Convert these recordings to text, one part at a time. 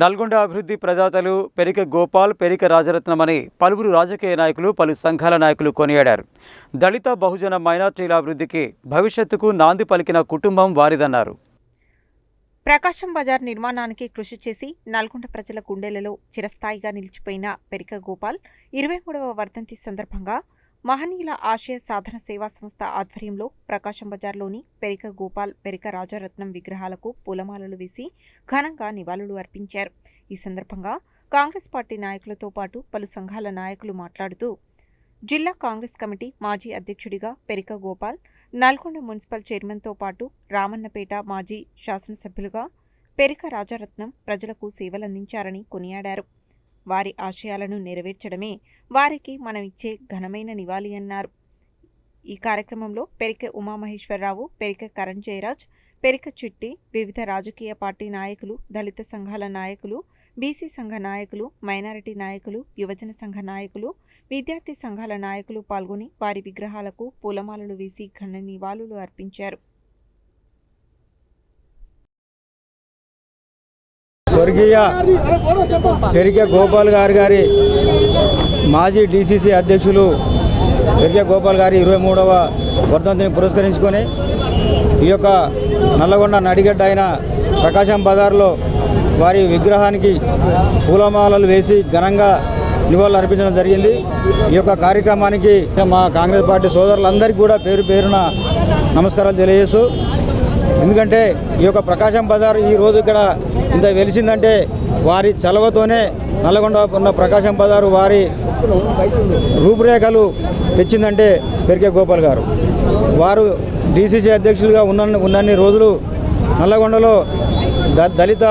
నల్గొండ అభివృద్ధి ప్రదాతలు పెరిక గోపాల్ పెరిక రాజరత్నమని పలువురు రాజకీయ నాయకులు పలు సంఘాల నాయకులు కొనియాడారు. దళిత బహుజన మైనార్టీల అభివృద్ధికి భవిష్యత్తుకు నాంది పలికిన కుటుంబం వారిదన్నారు. ప్రకాశం బజార్ నిర్మాణానికి కృషి చేసి నల్గొండ ప్రజల గుండెలలో చిరస్థాయిగా నిలిచిపోయిన పెరిక గోపాల్ ఇరవై మూడవ వర్ధంతి సందర్భంగా మహనీయుల ఆశయ సాధన సేవా సంస్థ ఆధ్వర్యంలో ప్రకాశం బజార్లోని పెరిక గోపాల్ పెరిక రాజరత్నం విగ్రహాలకు పూలమాలలు వేసి ఘనంగా నివాళులు అర్పించారు. ఈ సందర్భంగా కాంగ్రెస్ పార్టీ నాయకులతో పాటు పలు సంఘాల నాయకులు మాట్లాడుతూ జిల్లా కాంగ్రెస్ కమిటీ మాజీ అధ్యక్షుడిగా పెరిక గోపాల్ నల్గొండ మున్సిపల్ చైర్మన్తో పాటు రామన్నపేట మాజీ శాసనసభ్యులుగా పెరిక రాజరత్నం ప్రజలకు సేవలందించారని కొనియాడారు. వారి ఆశయాలను నెరవేర్చడమే వారికి మనం ఇచ్చే ఘనమైన నివాళి అన్నారు. ఈ కార్యక్రమంలో పెరిక ఉమామహేశ్వరరావు పెరిక కరణ్ జయరాజ్ పెరిక చిట్టి వివిధ రాజకీయ పార్టీ నాయకులు దళిత సంఘాల నాయకులు బీసీ సంఘ నాయకులు మైనారిటీ నాయకులు యువజన సంఘ నాయకులు విద్యార్థి సంఘాల నాయకులు పాల్గొని వారి విగ్రహాలకు పూలమాలలు వేసి ఘన నివాళులు అర్పించారు. స్వర్గీయ పెరిగే గోపాల్ గారి గారి మాజీ డీసీసీ అధ్యక్షులు పెరిగే గోపాల్ గారి ఇరవై మూడవ వర్ధంతిని పురస్కరించుకొని ఈ యొక్క నల్లగొండ నడిగడ్డ అయిన ప్రకాశం బజార్లో వారి విగ్రహానికి పూలమాలలు వేసి ఘనంగా నివాళులు అర్పించడం జరిగింది. ఈ యొక్క కార్యక్రమానికి మా కాంగ్రెస్ పార్టీ సోదరులందరికీ కూడా పేరు పేరున నమస్కారాలు తెలియజేస్తూ ఎందుకంటే ఈ యొక్క ప్రకాశం బజార్ ఈ రోజు ఇక్కడ ఇంత వెలిసిందంటే వారి చలవతోనే నల్లగొండ ఉన్న ప్రకాశం బజారు వారి రూపురేఖలు తెచ్చిందంటే పెరికే గోపాల్ గారు. వారు డీసీసీ అధ్యక్షులుగా ఉన్న ఉన్నన్ని రోజులు నల్లగొండలో ద దళిత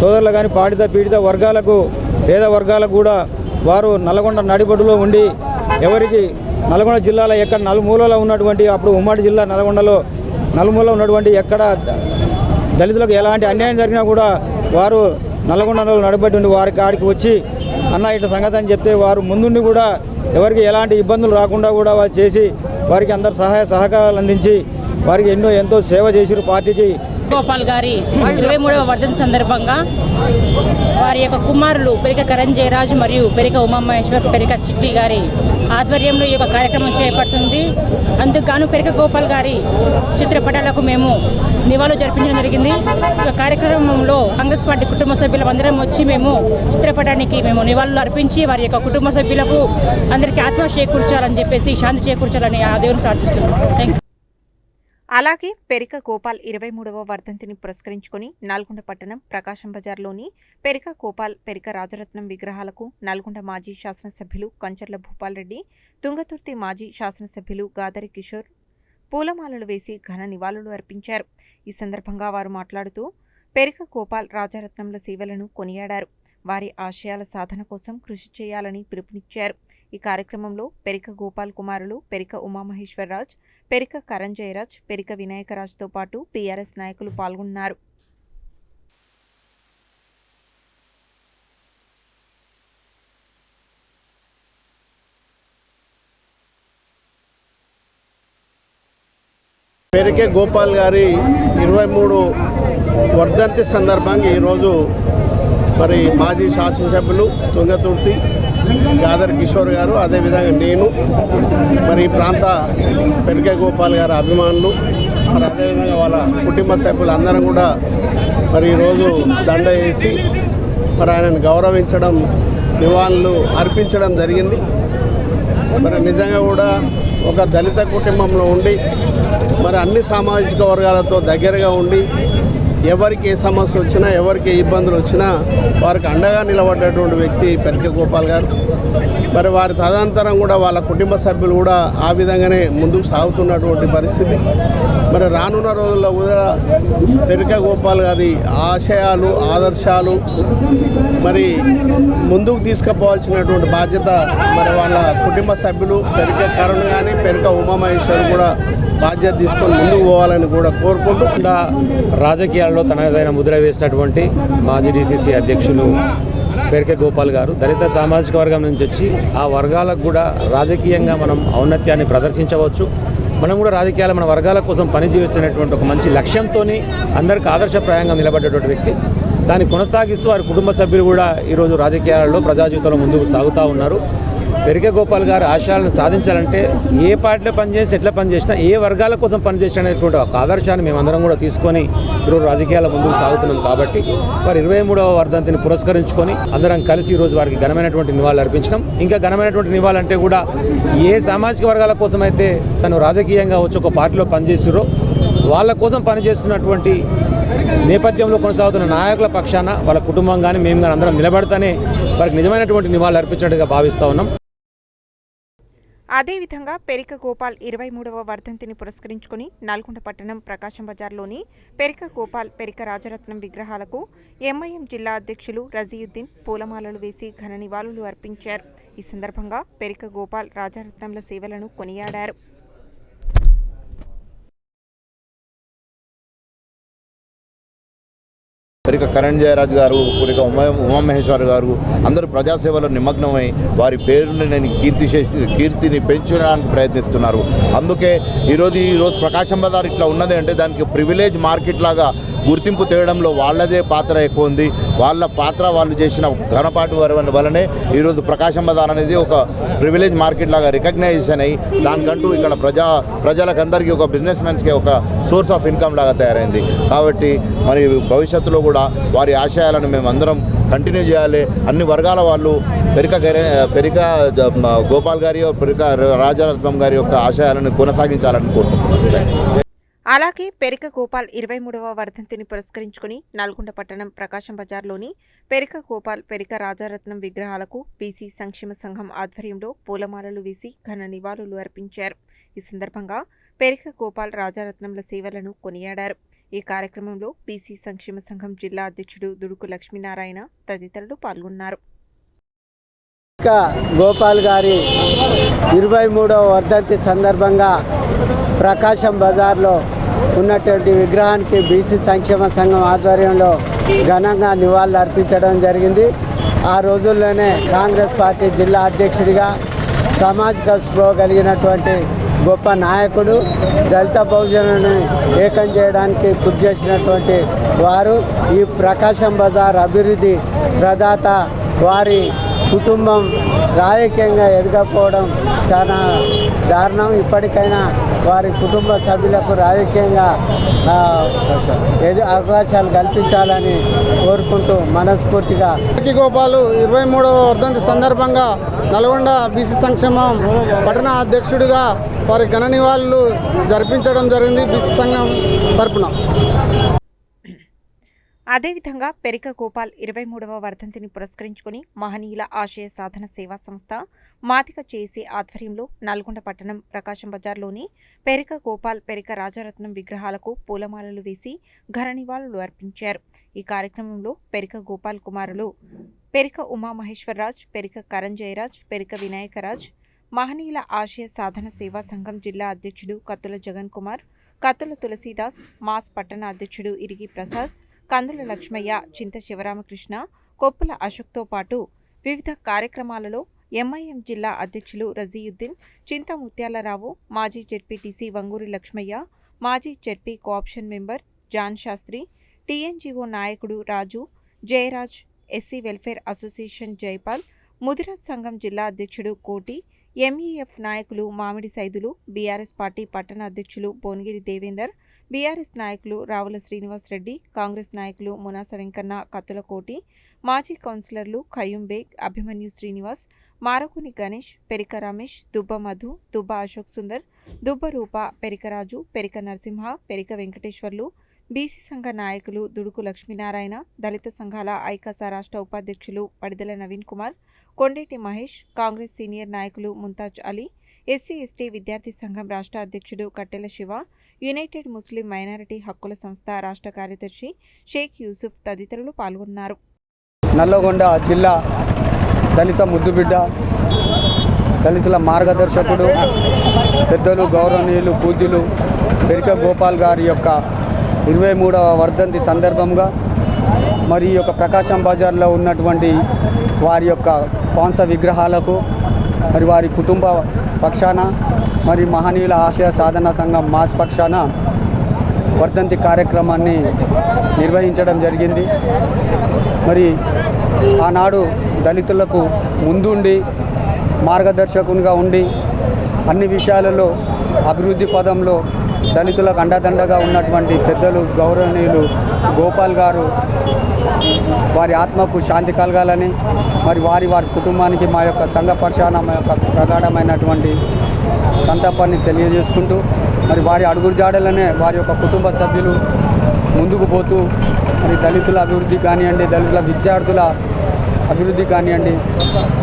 సోదరులు కానీ పాడిత పీడిత వర్గాలకు పేద వర్గాలకు కూడా వారు నల్గొండ నడిబొడ్డులో ఉండి ఎవరికి నల్గొండ జిల్లాలో ఎక్కడ నలుమూలలో ఉన్నటువంటి అప్పుడు ఉమ్మడి జిల్లా నల్గొండలో నలుమూలలో ఉన్నటువంటి ఎక్కడ దళితులకు ఎలాంటి అన్యాయం జరిగినా కూడా వారు నల్గొండలో నడబడి ఉండి వారి కాడికి వచ్చి అన్న ఇట్లా సంగతి అని చెప్తే వారు ముందుండి కూడా ఎవరికి ఎలాంటి ఇబ్బందులు రాకుండా కూడా వారు చేసి వారికి అందరు సహాయ సహకారాలు అందించి వారికి ఎన్నో ఎంతో సేవ చేసిరు పార్టీకి. గోపాల్ గారి ఇరవై మూడవ వర్ధంతి సందర్భంగా వారి యొక్క కుమారులు పెరిక కరణ్ జయరాజు మరియు పెరిక ఉమామహేశ్వర్ పెరిక చిట్టి గారి ఆధ్వర్యంలో ఈ యొక్క కార్యక్రమం చేపడుతుంది. అందుకు పెరిక గోపాల్ గారి చిత్రపటాలకు మేము నివాళులు జరిపించడం జరిగింది. ఈ కార్యక్రమంలో కాంగ్రెస్ పార్టీ కుటుంబ సభ్యులందరం వచ్చి మేము చిత్రపటానికి మేము నివాళులు అర్పించి వారి యొక్క కుటుంబ సభ్యులకు అందరికీ ఆత్మ చేకూర్చాలని చెప్పేసి శాంతి చేకూర్చాలని ఆ దేవుని ప్రార్థిస్తున్నాం. థ్యాంక్ యూ అలాగే పెరిక గోపాల్ ఇరవై మూడవ వర్ధంతిని పురస్కరించుకొని నల్గొండ పట్టణం ప్రకాశం బజార్లోని పెరిక గోపాల్ పెరిక రాజరత్నం విగ్రహాలకు నల్గొండ మాజీ శాసనసభ్యులు కంచర్ల భూపాల్ రెడ్డి తుంగతుర్తి మాజీ శాసనసభ్యులు గాదరి కిషోర్ పూలమాలలు వేసి ఘన నివాళులు అర్పించారు. ఈ సందర్భంగా వారు మాట్లాడుతూ పెరిక గోపాల్ రాజరత్నంల సేవలను కొనియాడారు. వారి ఆశయాల సాధన కోసం కృషి చేయాలని పిలుపునిచ్చారు. ఈ కార్యక్రమంలో పెరిక గోపాల్ కుమారులు పెరిక ఉమామహేశ్వరరాజ్ పెరిక కరణ్ జయరాజ్ పెరిక వినాయకరాజ్తో పాటు పీఆర్ఎస్ నాయకులు పాల్గొన్నారు. పెరికే గోపాల్ గారి ఇరవై మూడు వర్ధంతి సందర్భంగా ఈరోజు మరి మాజీ శాసనసభ్యులు తుంగతుర్తి గాదర్ కిషోర్ గారు అదేవిధంగా నేను మరి ఈ ప్రాంత పెరికే గోపాల్ గారి అభిమానులు మరి అదేవిధంగా వాళ్ళ కుటుంబ సభ్యులు అందరం కూడా మరి ఈరోజు దండ వేసి మరి ఆయనను గౌరవించడం నివాళులు అర్పించడం జరిగింది. మరి నిజంగా కూడా ఒక దళిత కుటుంబంలో ఉండి మరి అన్ని సామాజిక వర్గాలతో దగ్గరగా ఉండి ఎవరికి ఏ సమస్య వచ్చినా ఎవరికి ఏ ఇబ్బందులు వచ్చినా వారికి అండగా నిలబడ్డటువంటి వ్యక్తి పెరిక గోపాల్ గారు. మరి వారి తదనంతరం కూడా వాళ్ళ కుటుంబ సభ్యులు కూడా ఆ విధంగానే ముందుకు సాగుతున్నటువంటి పరిస్థితి. మరి రానున్న రోజుల్లో కూడా పెరిక గోపాల్ గారి ఆశయాలు ఆదర్శాలు మరి ముందుకు తీసుకుపోవాల్సినటువంటి బాధ్యత మరి వాళ్ళ కుటుంబ సభ్యులు పెరిక కరుణ్ కానీ పెరిక ఉమామహేశ్వర్ కూడా బాధ్యత తీసుకొని ముందుకు పోవాలని కూడా కోరుకుంటూ రాజకీయ జిల్లాలో తనదైన ముద్ర వేసినటువంటి మాజీ డీసీసీ అధ్యక్షులు పెరికే గోపాల్ గారు. దళిత సామాజిక వర్గం నుంచి వచ్చి ఆ వర్గాలకు కూడా రాజకీయంగా మనం ఔన్నత్యాన్ని ప్రదర్శించవచ్చు. మనం కూడా రాజకీయాలు మన వర్గాల కోసం పనిచేయొచ్చినటువంటి ఒక మంచి లక్ష్యంతో అందరికీ ఆదర్శప్రాయంగా నిలబడ్డటువంటి వ్యక్తి. దాన్ని కొనసాగిస్తూ వారి కుటుంబ సభ్యులు కూడా ఈరోజు రాజకీయాలలో ప్రజా జీవితంలో ముందుకు సాగుతూ ఉన్నారు. పెరిగే గోపాల్ గారు ఆశయాలను సాధించాలంటే ఏ పార్టీలో పనిచేసి ఎట్లా పనిచేసినా ఏ వర్గాల కోసం పనిచేసిన అనేటువంటి ఒక ఆదర్శాన్ని మేమందరం కూడా తీసుకొని ఈరోజు రాజకీయాల ముందుకు సాగుతున్నాం కాబట్టి వారి ఇరవై మూడవ వర్ధంతిని పురస్కరించుకొని అందరం కలిసి ఈరోజు వారికి ఘనమైనటువంటి నివాళులు అర్పించడం ఇంకా ఘనమైనటువంటి నివాళులంటే కూడా ఏ సామాజిక వర్గాల కోసం అయితే తను రాజకీయంగా వచ్చి ఒక పార్టీలో పనిచేసిరో వాళ్ళ కోసం పనిచేస్తున్నటువంటి నేపథ్యంలో కొనసాగుతున్న నాయకుల పక్షాన వాళ్ళ కుటుంబం కానీ మేము కానీ అందరం నిలబడతానే వారికి నిజమైనటువంటి నివాళులు అర్పించినట్టుగా భావిస్తూ ఉన్నాం. అదేవిధంగా పెరిక గోపాల్ ఇరవై మూడవ వర్ధంతిని పురస్కరించుకుని నల్గొండ పట్టణం ప్రకాశం బజార్లోని పెరిక గోపాల్ పెరిక రాజరత్నం విగ్రహాలకు ఎంఐఎం జిల్లా అధ్యక్షులు రజీయుద్దీన్ పూలమాలలు వేసి ఘన నివాళులు అర్పించారు. ఈ సందర్భంగా పెరిక గోపాల్ రాజరత్నంల సేవలను కొనియాడారు. పురిక కరణ్ జయరాజ్ గారు పురిక ఉమా ఉమామహేశ్వర్ గారు అందరూ ప్రజాసేవలో నిమగ్నమై వారి పేరుని నేను కీర్తి కీర్తిని పెంచడానికి ప్రయత్నిస్తున్నారు. అందుకే ఈరోజు ఈరోజు ప్రకాశం బజార్ ఇట్లా ఉన్నది అంటే దానికి ప్రివిలేజ్ మార్కెట్ లాగా గుర్తింపు తేయడంలో వాళ్ళదే పాత్ర ఎక్కువ ఉంది వాళ్ళ పాత్ర వాళ్ళు చేసిన ఘనపాటు వలనే ఈరోజు ప్రకాశం బజార్ అనేది ఒక ప్రివిలేజ్ మార్కెట్ లాగా రికగ్నైజేషన్ అయ్యి దానికంటూ ఇక్కడ ప్రజా ప్రజలకందరికీ ఒక బిజినెస్ మెన్స్కి ఒక సోర్స్ ఆఫ్ ఇన్కమ్ లాగా తయారైంది. కాబట్టి మరి భవిష్యత్తులో కూడా వారి ఆశయాలను మేము అందరం కంటిన్యూ చేయాలి. అన్ని వర్గాల వాళ్ళు పెరిక పెరిక గోపాల్ గారి పెరిక రాజరత్నం గారి యొక్క ఆశయాలను కొనసాగించాలని కోరుతున్నాను అలాగే పెరిక గోపాల్ ఇరవై మూడవ వర్ధంతిని పురస్కరించుకుని నల్గొండ పట్టణం ప్రకాశం బజార్లోని పెరిక గోపాల్ పెరిక రాజారత్నం విగ్రహాలకు బీసీ సంక్షేమ సంఘం ఆధ్వర్యంలో పూలమాలలు వేసి ఘన నివాళులు అర్పించారు. ఈ సందర్భంగా పెరిక గోపాల్ రాజారత్నంల సేవలను కొనియాడారు. ఈ కార్యక్రమంలో బీసీ సంక్షేమ సంఘం జిల్లా అధ్యక్షుడు దుడుకు లక్ష్మీనారాయణ తదితరులు పాల్గొన్నారు. గోపాల్ గారి ఇరవై మూడవ వర్ధంతి సందర్భంగా ప్రకాశం బజార్లో ఉన్నటువంటి విగ్రహానికి బీసీ సంక్షేమ సంఘం ఆధ్వర్యంలో ఘనంగా నివాళులు అర్పించడం జరిగింది. ఆ రోజుల్లోనే కాంగ్రెస్ పార్టీ జిల్లా అధ్యక్షుడిగా సామాజిక స్పృహ కలిగినటువంటి గొప్ప నాయకుడు దళిత బహుజనులను ఏకం చేయడానికి కృషి చేసినటువంటి వారు ఈ ప్రకాశం బజార్ అభివృద్ధి ప్రదాత వారి కుటుంబం రాజకీయంగా ఎదగకపోవడం చాలా దారుణం. ఇప్పటికైనా వారి కుటుంబ సభ్యులకు రాజకీయంగా ఎదు అవకాశాలు కల్పించాలని కోరుకుంటూ మనస్ఫూర్తిగా కి గోపాలు ఇరవై మూడవ వర్ధంతి సందర్భంగా నల్గొండ బీసీ సంక్షేమం పట్టణ అధ్యక్షుడిగా వారి ఘన నివాళులు జరిపించడం జరిగింది బీసీ సంఘం తరపున. అదేవిధంగా పెరిక గోపాల్ ఇరవై మూడవ వర్ధంతిని పురస్కరించుకుని మహనీయుల ఆశయ సాధన సేవా సంస్థ మాతిక చేసే ఆధ్వర్యంలో నల్గొండ పట్టణం ప్రకాశం బజార్లోని పెరిక గోపాల్ పెరిక రాజరత్నం విగ్రహాలకు పూలమాలలు వేసి ఘన నివాళులు అర్పించారు. ఈ కార్యక్రమంలో పెరిక గోపాల్ కుమారులు పెరిక ఉమామహేశ్వరరాజ్ పెరిక కరణ్ జయరాజ్ పెరిక వినాయకరాజ్ మహనీయుల ఆశయ సాధన సేవా సంఘం జిల్లా అధ్యక్షుడు కత్తుల జగన్ కుమార్ కత్తుల తులసీదాస్ మాస్ పట్టణ అధ్యక్షుడు ఇరిగి ప్రసాద్ కందుల లక్ష్మయ్య చింత శివరామకృష్ణ కొప్పుల అశోక్తో పాటు వివిధ కార్యక్రమాలలో ఎంఐఎం జిల్లా అధ్యక్షులు రజీయుద్దీన్ చింత ముత్యాలరావు మాజీ జెడ్పీటీసీ వంగూరి లక్ష్మయ్య మాజీ ZP co-option member John Shastri TNGO నాయకుడు Raju Jayaraj SC welfare association Jaipal Mudiraj సంఘం జిల్లా అధ్యక్షుడు కోటి ఎంఈఎఫ్ నాయకులు మామిడి సైదులు బీఆర్ఎస్ పార్టీ పట్టణ అధ్యక్షులు భువనగిరి దేవేందర్ బీఆర్ఎస్ నాయకులు రావుల శ్రీనివాస్ రెడ్డి కాంగ్రెస్ నాయకులు మునాస వెంకన్న కత్తులకోటి మాజీ కౌన్సిలర్లు ఖయూం బేగ్ అభిమన్యు శ్రీనివాస్ మారకుని గణేష్ పెరిక రమేష్ దుబ్బ మధు దుబ్బ అశోక్ సుందర్ దుబ్బ రూప పెరికరాజు పెరిక నరసింహ పెరిక వెంకటేశ్వర్లు బీసీ సంఘ నాయకులు దుడుకు లక్ష్మీనారాయణ దళిత సంఘాల ఐకాస రాష్ట్ర ఉపాధ్యక్షులు పడిదల నవీన్ కుమార్ కొండేటి మహేష్ కాంగ్రెస్ సీనియర్ నాయకులు ముంతాజ్ అలీ ఎస్సీ ఎస్టీ విద్యార్థి సంఘం రాష్ట్ర అధ్యక్షుడు కట్టెల శివ యునైటెడ్ ముస్లిం మైనారిటీ హక్కుల సంస్థ రాష్ట్ర కార్యదర్శి షేక్ యూసుఫ్ తదితరులు పాల్గొన్నారు. నల్లగొండ జిల్లా దళిత ముద్దుబిడ్డ దళితుల మార్గదర్శకుడు పెద్దలు గౌరవనీయులు పూజ్యులు పెరిక గోపాల్ గారి యొక్క ఇరవై మూడవ వర్ధంతి సందర్భంగా మరి ఈ యొక్క ప్రకాశం బజార్లో ఉన్నటువంటి వారి యొక్క పాంస విగ్రహాలకు మరి వారి కుటుంబ పక్షాన మరి మహనీయుల ఆశయ సాధన సంఘం మాస్ పక్షాన వర్ధంతి కార్యక్రమాన్ని నిర్వహించడం జరిగింది. మరి ఆనాడు దళితులకు ముందుండి మార్గదర్శకునిగా ఉండి అన్ని విషయాలలో అభివృద్ధి పదంలో దళితులకు అండదండగా ఉన్నటువంటి పెద్దలు గౌరవనీయులు గోపాల్ గారు వారి ఆత్మకు శాంతి కలగాలని మరి వారి వారి కుటుంబానికి మా యొక్క సంఘ పక్షాన మా యొక్క ప్రగాఢమైనటువంటి సంతాపాన్ని తెలియజేసుకుంటూ మరి వారి అడుగురు జాడలనే వారి యొక్క కుటుంబ సభ్యులు ముందుకు పోతూ మరి దళితుల అభివృద్ధి కానివ్వండి దళితుల విద్యార్థుల అభివృద్ధి కానివ్వండి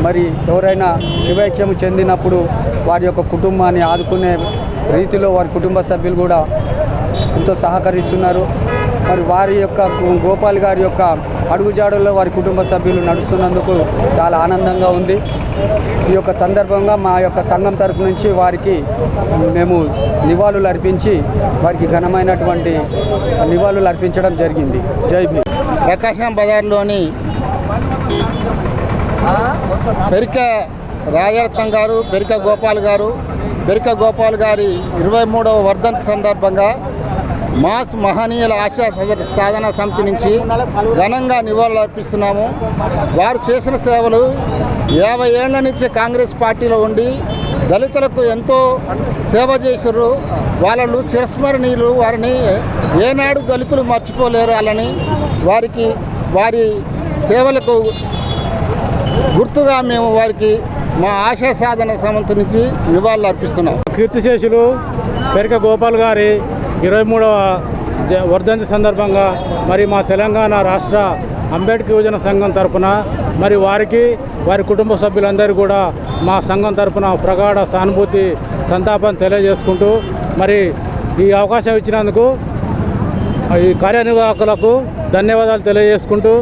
మరి ఎవరైనా శివైక్యము చెందినప్పుడు వారి యొక్క కుటుంబాన్ని ఆదుకునే రీతిలో వారి కుటుంబ సభ్యులు కూడా ఎంతో సహకరిస్తున్నారు. మరి వారి యొక్క గోపాల్ గారి యొక్క అడుగుజాడల్లో వారి కుటుంబ సభ్యులు నడుస్తున్నందుకు చాలా ఆనందంగా ఉంది. ఈ యొక్క సందర్భంగా మా యొక్క సంఘం తరఫు నుంచి వారికి మేము నివాళులు అర్పించి వారికి ఘనమైనటువంటి నివాళులు అర్పించడం జరిగింది. జై భీమ్. ప్రకాశం బజార్లోని పెరిక రాజరత్నం గారు పెరిక గోపాల్ గారు పెరిక గోపాల్ గారి ఇరవై మూడవ వర్ధంతి సందర్భంగా మాస్ మహనీయుల ఆశా సాధన సమితి నుంచి ఘనంగా నివాళులు అర్పిస్తున్నాము. వారు చేసిన సేవలు యాభై ఏళ్ళ నుంచి కాంగ్రెస్ పార్టీలో ఉండి దళితులకు ఎంతో సేవ చేసారు వాళ్ళు చిరస్మరణీయులు వారిని ఏనాడు దళితులు మర్చిపోలేరు వాళ్ళని వారికి వారి సేవలకు గుర్తుగా మేము వారికి మా ఆశా సాధన సమితి నుంచి నివాళులు అర్పిస్తున్నాం. కీర్తిశేషులు పెరిక గోపాల్ గారి ఇరవై మూడవ వర్ధంతి సందర్భంగా మరి మా తెలంగాణ రాష్ట్ర అంబేద్కర్ యువజన సంఘం తరపున మరి వారికి వారి కుటుంబ సభ్యులందరూ కూడా మా సంఘం తరపున ప్రగాఢ సానుభూతి సంతాపం తెలియజేసుకుంటూ మరి ఈ అవకాశం ఇచ్చినందుకు ఈ కార్యనిర్వాహకులకు ధన్యవాదాలు తెలియజేసుకుంటూ